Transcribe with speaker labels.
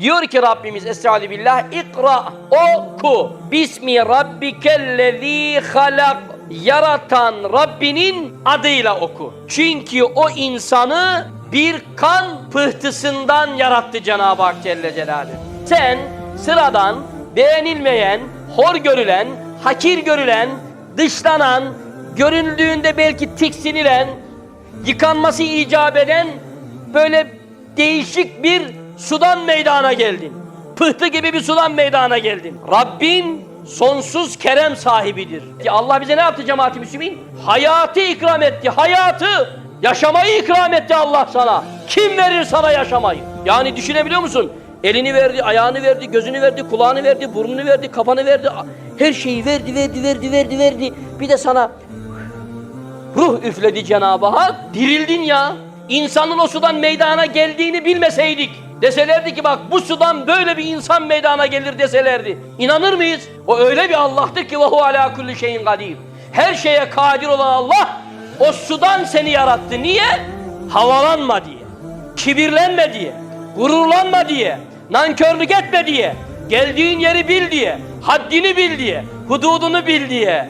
Speaker 1: Diyor ki Rabbimiz Estaizu billah ikra oku bismi rabbikellezi halak yaratan Rabbinin adıyla oku. Çünkü o insanı bir kan pıhtısından yarattı Cenab-ı Hak Celle Celaluhu. Sen sıradan, beğenilmeyen, hor görülen, hakir görülen, dışlanan, görüldüğünde belki tiksinilen, yıkanması icap eden böyle değişik bir sudan meydana geldin. Pıhtı gibi bir sudan meydana geldin. Rabbin sonsuz kerem sahibidir. Ki Allah bize ne yaptı cemaat-i müslümin? Hayatı ikram etti. Hayatı, yaşamayı ikram etti Allah sana. Kim verir sana yaşamayı? Yani düşünebiliyor musun? Elini verdi, ayağını verdi, gözünü verdi, kulağını verdi, burnunu verdi, kafanı verdi. Her şeyi verdi, verdi, verdi, verdi, verdi. Bir de sana Ruh üfledi Cenab-ı Hak. Dirildin ya. İnsanın o sudan meydana geldiğini bilmeseydik. Deselerdi ki bak bu sudan böyle bir insan meydana gelir deselerdi. İnanır mıyız? O öyle bir Allah'tır ki vahu ala kulli şeyin kadir. Her şeye kadir olan Allah o sudan seni yarattı. Niye? Havalanma diye. Kibirlenme diye. Gururlanma diye. Nankörlük etme diye. Geldiğin yeri bil diye. Haddini bil diye. Hududunu bil diye.